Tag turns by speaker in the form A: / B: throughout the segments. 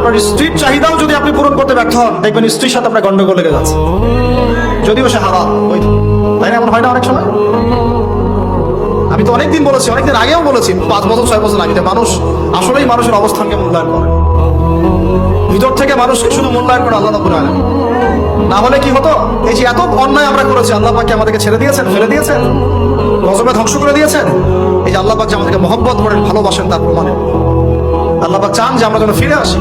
A: আপনার স্ত্রীর চাহিদাও যদি আপনি পূরণ করতে ব্যর্থ হন, দেখবেন স্ত্রীর সাথে আপনার গন্ডগোল লেগে যাচ্ছে। যদিও সে ওই তাই না, এমন হয় না অনেক সময়? আমি তো অনেকদিন বলেছি, অনেকদিন আগেও বলেছি, পাঁচ বছর, ছয় বছর আগে মানুষ আসলেই মানুষের অবস্থানকে মূল্যায়ন করে। ভিতর থেকে মানুষকে শুধু মূল্যায়ন করে আল্লাহ রাব্বুল আলামিন। না হলে কি হতো? এই যে এত অন্যায় আমরা করেছি, আল্লাহ পাক আমাদেরকে ছেড়ে দিয়েছেন, ফেলে দিয়েছেন, গজবে ধ্বংস করে দিয়েছেন, এই যে আল্লাহ পাক যে আমাদেরকে মহব্বত করেন, ভালোবাসেন তার প্রমাণে। আল্লাহ পাক চান যে আমরা যেন ফিরে আসি।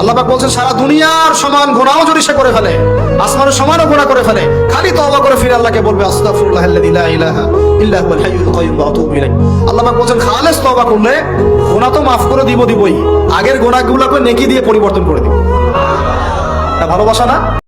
A: আল্লাহ বলছেন, সারা দুনিয়ার সমান ঘোড়াও যদি সে করে ফেলে, আসমানের সমানও ঘোড়া করে ফেলে, খালি তওবা করে ফিরে আল্লাহকে বলবে আস্তাফুল্লাহ খালেস করলে তো মাফ করে দিব দিবই, আগের গুনাহগুলোকে নেকি দিয়ে পরিবর্তন করে দিব। ভালোবাসা না?